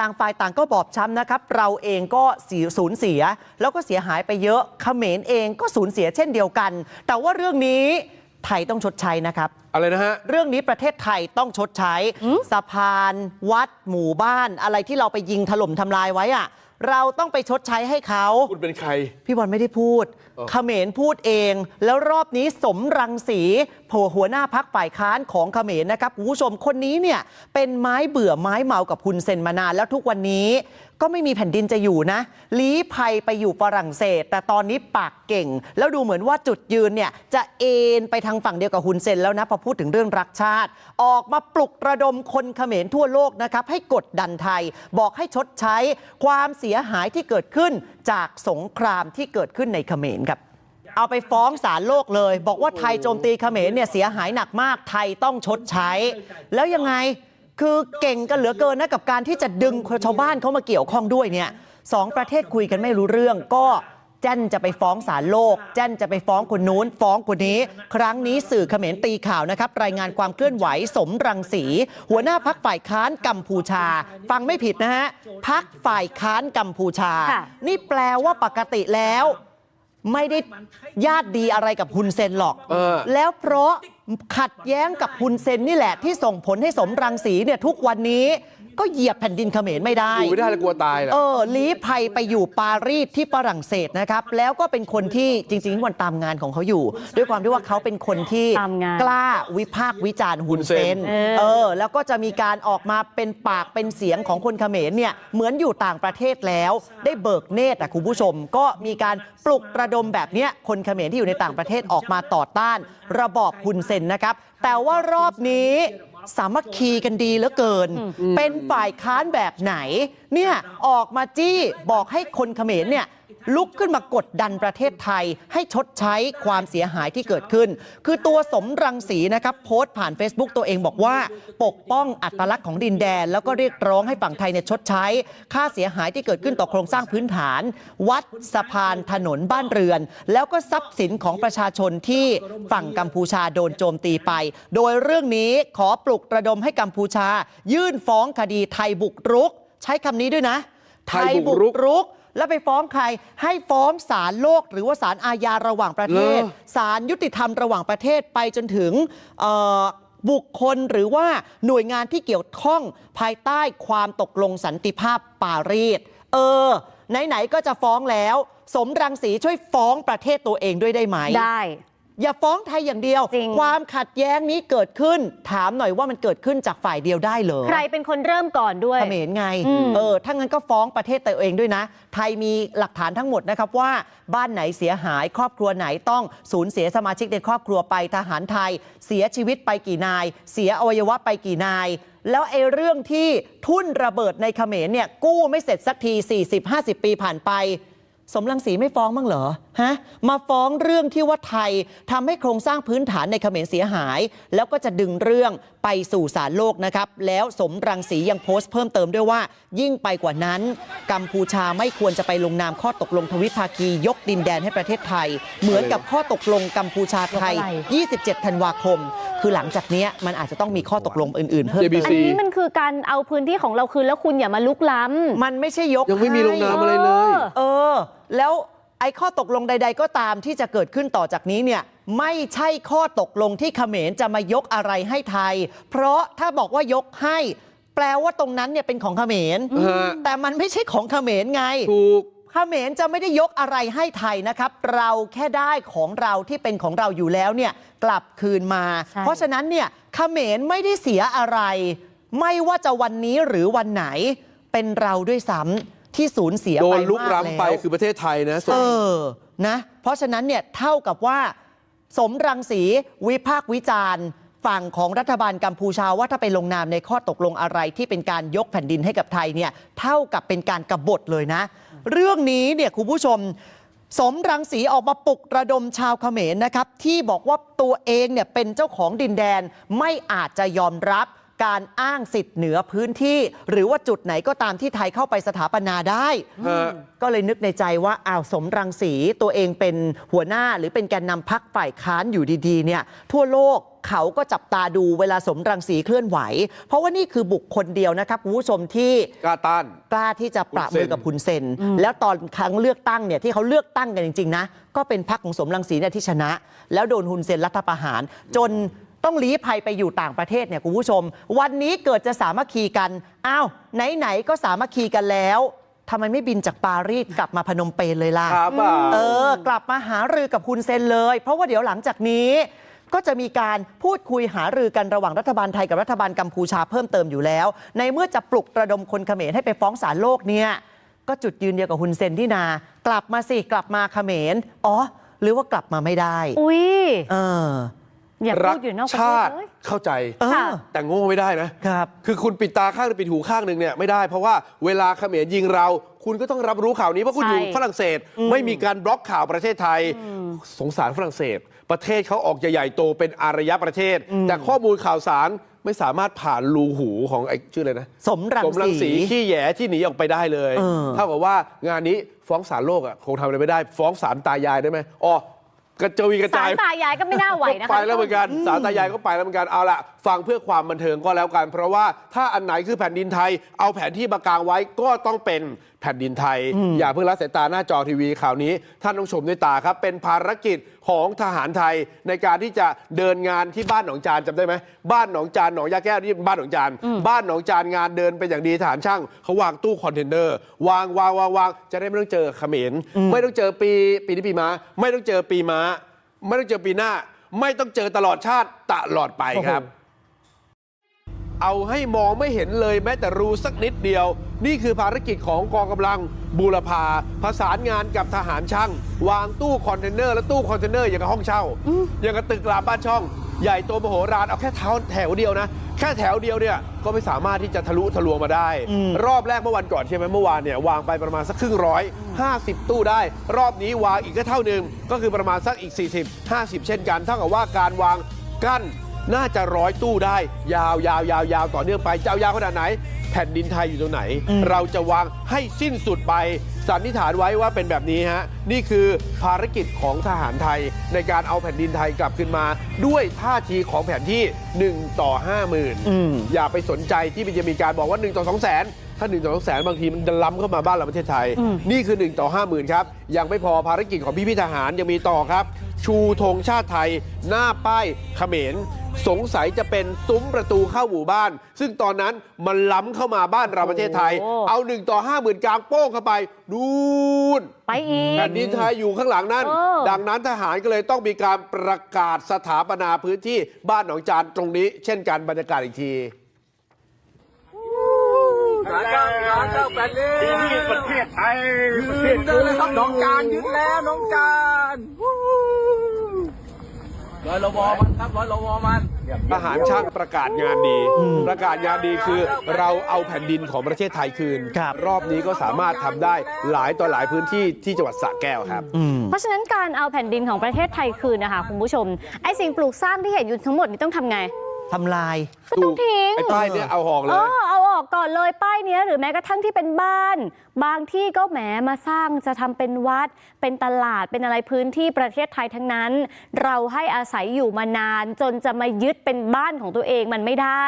ต่างฝ่ายต่างก็บอบช้ำนะครับ เราเองก็สูญเสีย แล้วก็เสียหายไปเยอะเขมรเองก็สูญเสียเช่นเดียวกัน แต่ว่าเรื่องนี้ ไทยต้องชดใช้นะครับ อะไรนะฮะ เรื่องนี้ประเทศไทยต้องชดใช้ สะพานวัดหมู่บ้าน อะไรที่เราไปยิงถล่มทำลายไว้อะเราต้องไปชดใช้ให้เขาคุณเป็นใคร พี่บอลไม่ได้พูดเออเขมรพูดเอง แล้วรอบนี้สมรังสีโผหัวหน้าพักฝ่ายค้านของเขมรนะครับคุณผู้ชมคนนี้เนี่ยเป็นไม้เบื่อไม้เมากับคุณเซนมานานแล้วทุกวันนี้ ก็ไม่มีแผ่นดินจะอยู่นะลี้ภัยไปอยู่ฝรั่งเศส แต่ตอนนี้ปากเก่ง แล้วดูเหมือนว่าจุดยืนเนี่ยจะเอ็นไปทางฝั่งเดียวกับฮุนเซนแล้วนะพอพูดถึงเรื่องรักชาติ ออกมาปลุกระดมคนเขมรทั่วโลกนะครับให้กดดันไทย บอกให้ชดใช้ความเสียหายที่เกิดขึ้นจากสงครามที่เกิดขึ้นในเขมรครับเอาไปฟ้องศาลโลกเลย บอกว่าไทยโจมตีเขมรเนี่ยเสียหายหนักมากไทยต้องชดใช้ แล้วยังไง คือเก่งกันเหลือเกินนะกับการที่จะดึงชาวบ้านเขามาเกี่ยวข้องด้วยเนี่ยสองประเทศคุยกันไม่รู้เรื่องก็แจ้นจะไปฟ้องศาลโลก แจ้นจะไปฟ้องคนนู้น ฟ้องคนนี้ ครั้งนี้สื่อเขมรตีข่าวนะครับ รายงานความเคลื่อนไหวสมรังสี หัวหน้าพักฝ่ายค้านกัมพูชา ฟังไม่ผิดนะฮะพักฝ่ายค้านกัมพูชาค่ะนี่แปลว่าปกติแล้ว ไม่ได้ญาติดีอะไรกับฮุนเซนหรอก เออ แล้วเพราะขัดแย้งกับฮุนเซนนี่แหละที่ส่งผลให้สมรังสีเนี่ยทุกวันนี้ ก็เหยียบแผ่นดินเขมรไม่ได้ อยู่ไม่ได้เลยกลัวตายแหละ เออลี้ภัยไปอยู่ปารีสที่ฝรั่งเศสนะครับ แล้วก็เป็นคนที่จริงๆวันตามงานของเขาอยู่ ด้วยความที่ว่าเขาเป็นคนที่ตามงาน กล้าวิพากษ์วิจารณ์ฮุนเซน เออ เออ แล้วก็จะมีการออกมาเป็นปากเป็นเสียงของคนเขมรเนี่ยเหมือนอยู่ต่างประเทศแล้ว ได้เบิกเนตรอะคุณผู้ชม ก็มีการปลุกระดมแบบเนี้ยคนเขมรที่อยู่ในต่างประเทศออกมาต่อต้าน ระบอบฮุนเซนนะครับ แต่ว่ารอบนี้ สามัคคีกันดีเหลือเกิน เป็นฝ่ายค้านแบบไหนเนี่ยออกมาจี้บอกให้คนเขมรเนี่ย ลุกขึ้นมากดดันประเทศไทย ให้ชดใช้ความเสียหายที่เกิดขึ้น คือตัวสมรังสีนะครับโพสต์ผ่าน Facebook ตัวเองบอกว่า ปกป้องอัตลักษณ์ของดินแดน แล้วก็เรียกร้องให้ฝั่งไทยเนี่ยชดใช้ ค่าเสียหายที่เกิดขึ้นต่อโครงสร้างพื้นฐาน วัดสะพานถนนบ้านเรือน แล้วก็ทรัพย์สินของประชาชนที่ฝั่งกัมพูชาโดนโจมตีไป โดยเรื่องนี้ขอปลุกระดมให้กัมพูชา ยื่นฟ้องคดีไทยบุกรุก ใช้คำนี้ด้วยนะ ไทยบุกรุกรุก แล้วไปฟ้องใครให้ฟ้องศาลโลก หรือว่าศาลอาญาระหว่างประเทศเหรอศาลยุติธรรมระหว่างประเทศไปจนถึงเอ่อบุคคลหรือว่าหน่วยงานที่เกี่ยวข้องภายใต้ความตกลงสันติภาพปารีสเออ ไหน ๆ ก็จะฟ้องแล้ว สมรังสีช่วยฟ้องประเทศตัวเองด้วยได้ไหมได้ อย่าฟ้องไทยอย่างเดียว จริง ความขัดแย้งนี้เกิดขึ้น ถามหน่อยว่ามันเกิดขึ้นจากฝ่ายเดียวได้เหรอ ใครเป็นคนเริ่มก่อนด้วย เขมรไง อืม เออ ถ้างั้นก็ฟ้องประเทศตัวเองด้วยนะ ไทยมีหลักฐานทั้งหมดนะครับว่าบ้านไหนเสียหายครอบครัวไหนต้องสูญเสียสมาชิกในครอบครัวไปทหารไทย เสียชีวิตไปกี่นาย เสียอวัยวะไปกี่นาย แล้วไอ้เรื่องที่ทุ่นระเบิดในเขมรเนี่ยกู้ไม่เสร็จสักที 40-50 ปีผ่านไป สมรังสีไม่ฟ้องบ้างเหรอฮะมาฟ้องเรื่องที่ว่าไทยทำให้โครงสร้างพื้นฐานในเขมรเสียหาย แล้วก็จะดึงเรื่องไปสู่ศาลโลกนะครับ แล้วสมรังสียังโพสต์เพิ่มเติมด้วยว่า ยิ่งไปกว่านั้น กัมพูชาไม่ควรจะไปลงนามข้อตกลงทวิภาคียกดินแดนให้ประเทศไทย เหมือนกับข้อตกลงกัมพูชาไทยยกอะไร27 ธันวาคม คือหลังจากเนี้ยมันอาจจะต้องมีข้อตกลงอื่นๆเพิ่มเติม JBC อันนี้มันคือการเอาพื้นที่ของเราคืนแล้วคุณอย่ามาลุกล้ำมันไม่ใช่ยกยังไม่มีให้ลงนามอะไรเลย เออ แล้วไอ้ข้อตกลงใด ๆ ก็ตามที่จะเกิดขึ้นต่อจากนี้เนี่ยไม่ใช่ข้อตกลงที่เขมรจะมายกอะไรให้ไทย เพราะถ้าบอกว่ายกให้ แปลว่าตรงนั้นเนี่ยเป็นของเขมรฮะแต่มันไม่ใช่ของเขมรไง ถูก เขมรจะไม่ได้ยกอะไรให้ไทยนะครับ เราแค่ได้ของเราที่เป็นของเราอยู่แล้วเนี่ยกลับคืนมา ใช่ เพราะฉะนั้นเนี่ยเขมรไม่ได้เสียอะไร ไม่ว่าจะวันนี้หรือวันไหนเป็นเราด้วยซ้ำ ที่สูญเสียโดไปนลุกมากล้ำไปแล้วคือประเทศไทยนะส่วน เออนะเพราะฉะนั้นเนี่ยเท่ากับว่า สมรังสีวิพากษ์วิจารณ์ ฝั่งของรัฐบาลกัมพูชาว่าถ้าไปลงนามในข้อตกลงอะไรที่เป็นการยกแผ่นดินให้กับไทยเนี่ยเท่ากับเป็นการกบฏเลยนะ เรื่องนี้เนี่ยคุณผู้ชม สมรังสีออกมาปลุกระดมชาวเขมรนะครับ ที่บอกว่าตัวเองเนี่ยเป็นเจ้าของดินแดนไม่อาจจะยอมรับ การอ้างสิทธิ์เหนือพื้นที่ หรือว่าจุดไหนก็ตามที่ไทยเข้าไปสถาปนาได้ ฮะ ก็เลยนึกในใจว่าอ้าวสมรังสีตัวเองเป็นหัวหน้าหรือเป็นแกนนำพักฝ่ายค้านอยู่ดีๆเนี่ยทั่วโลกเขาก็จับตาดูเวลาสมรังสีเคลื่อนไหว เพราะว่านี่คือบุคคลเดียวนะครับคุณผู้ชมที่ กล้าต้าน กล้าที่จะปราบมือกับคุคุณณเซเซนนแล้วตอนครั้งเลือกตั้งเนี่ยที่เขาเลือกตั้งกันจริง ๆ นะ ก็เป็นพรรคของสมรังสีเนี่ยที่ชนะ แล้วโดนฮุนเซนรัฐประหาร จน ต้องลี้ภัยไปอยู่ต่างประเทศเนี่ยคุณผู้ชม วันนี้เกิดจะสามัคคีกันอ้าวไหนๆก็สามัคคีกันแล้วทำไมไม่บินจากปารีสกลับมาพนมเปญเลยล่ะครับอะเออ กลับมาหารือกับคุณเซนเลย เพราะว่าเดี๋ยวหลังจากนี้ ก็จะมีการพูดคุยหารือกันระหว่างรัฐบาลไทยกับรัฐบาลกัมพูชาเพิ่มเติมอยู่แล้ว ในเมื่อจะปลุกระดมคนเขมรให้ไปฟ้องศาลโลกเนี่ยก็จุดยืนเดียวกับคุณเซนที่นา กลับมาสิกลับมาเขมรอ๋อ หรือว่ากลับมาไม่ได้ อุ้ย เออ อย่ารัพูดอยู่นอกประเทชาศติเลยเข้าใจเออค่ะแต่โง่ไม่ได้นะครับ คือคุณปิดตาข้างหรือปิดหูข้างหนึ่งเนี่ยไม่ได้เพราะว่าเวลาเขมรยิงเรา คุณก็ต้องรับรู้ข่าวนี้เพราะคุณใช่อยู่ฝรั่งเศส ไม่มีการบล็อกข่าวประเทศไทย สงสารฝรั่งเศส ประเทศเขาออกจะใหญ่โตเป็นอารยประเทศ แต่ข้อมูลข่าวสารไม่สามารถผ่านรูหูของไอ้ชื่ออะไรนะสมรังสมรังสีสีขี้แหย่ที่หนีออกไปได้เลยเออ เท่ากับว่างานนี้ฟ้องศาลโลกอะคงทำอะไรไม่ได้ ฟ้องศาลตายายได้ไหมอ๋อ กระจุยกระสาจารยตายายก็ไม่น่าไหวนะคะไปแล้วเหมือนกันสารตายายก็ไปแล้วเหมือนกันเอาละฟังเพื่อความบันเทิงก็แล้วกัน เพราะว่าถ้าอันไหนคือแผ่นดินไทย เอาแผนที่มากางไว้ก็ต้องเป็นแผ่นดินไทย อย่าเพิ่งละสายตาหน้าจอทีวีข่าวนี้ ท่านต้องชมด้วยตาครับ เป็นภารกิจของทหารไทยในการที่จะเดินงานที่บ้านหนองจานจำได้ไหมบ้านหนองจานหนองยาแก้วนี่บ้านหนองจานบ้านหนองจานงานเดินเป็นอย่างดีทหารช่างเขาวางตู้คอนเทนเนอร์วางวางวางวางจะได้ไม่ต้องเจอเขมรไม่ต้องเจอปีปีนี้ปีม้า ไม่ต้องเจอปีม้า ไม่ต้องเจอปีหน้า ไม่ต้องเจอตลอดชาติตลอดไปครับ เอาให้มองไม่เห็นเลยแม้แต่รูสักนิดเดียว นี่คือภารกิจของกองกำลังบูรพาประสานงานกับทหารช่าง วางตู้คอนเทนเนอร์และตู้คอนเทนเนอร์อย่างกับห้องเช่า อย่างกับตึกรามบ้านช่อง ใหญ่โตมโหฬารเอาแค่เท้าแถวเดียวนะ แค่แถวเดียวเนี่ยก็ไม่สามารถที่จะทะลุทะลวงมาได้ รอบแรกเมื่อวันก่อนใช่ไหมเมื่อวานเนี่ยวางไปประมาณสักครึ่งร้อย50ตู้ได้ รอบนี้วางอีกก็เท่าหนึ่งก็คือประมาณสักอีก 40 50 เช่นกันเท่ากับว่าการวางกั้น น่าจะร้อยตู้ได้ ยาวยาวยาวยาวต่อเนื่องไปจะเอายาวขนาดไหน แผ่นดินไทยอยู่ตรงไหน เราจะวางให้สิ้นสุดไป สันนิษฐานไว้ว่าเป็นแบบนี้ฮะ นี่คือภารกิจของทหารไทย ในการเอาแผ่นดินไทยกลับขึ้นมา ด้วยท่าทีของแผนที่ 1 ต่ออืม50,000อย่าไปสนใจที่มันจะมีการบอกว่า 1 ต่อ 2 0 0 0 0 0ถ้า1ต่อ2 0 0 0 0บางทีมันจะล้ำเข้ามาบ้านเราประเทศไทย นี่คือ 1 ต่อ 50,000 ครับ ยังไม่พอภารกิจของพี่พี่ๆทหารยังมีต่อครับ ชูธงชาติไทย หน้าป้ายเขมร สงสัยจะเป็นซุ้มประตูเข้าหมู่บ้าน ซึ่งตอนนั้นมันล้ำเข้ามาบ้านเราประเทศไทยโอ้เอา1ต่อ50,000กลางโป้งเข้าไปนู่นไปอีกแผ่นดินไทยอยู่ข้างหลังนั่นเออดังนั้นทหารก็เลยต้องมีการประกาศสถาปนาพื้นที่บ้านหนองจานตรงนี้ เช่นกันบรรยากาศอีกทีหาเจ้าหาเจ้าแผ่นดินที่นี่ประเทศไทยประเทยึศดได้เลยครับน้องการยึดแล้วน้องการวู้ ร้อยละวอมันครับร้อยละวอมันทหารช่างประกาศงานดี ประกาศงานดีคือเราเอาแผ่นดินของประเทศไทยคืนครับรอบนี้ก็สามารถทำได้หลายต่อหลายพื้นที่ที่จังหวัดสระแก้วครับอืมเพราะฉะนั้นการเอาแผ่นดินของประเทศไทยคืนนะคะคุณผู้ชมไอ้สิ่งปลูกสร้างที่เห็นอยู่ทั้งหมดนี้ต้องทำไงทำลายก็ต้องทิ้งไอ้ป้ายเนี่ยเอาหอกเลเอยอเอาออ ก่อนเลยป้ายเนี้ยหรือแม้กระทั่งที่เป็นบ้าน บางที่ก็แหมมาสร้างจะทำเป็นวัด เป็นตลาดเป็นอะไรพื้นที่ประเทศไทยทั้งนั้น เราให้อาศัยอยู่มานานจนจะมายึดเป็นบ้านของตัวเองมันไม่ได้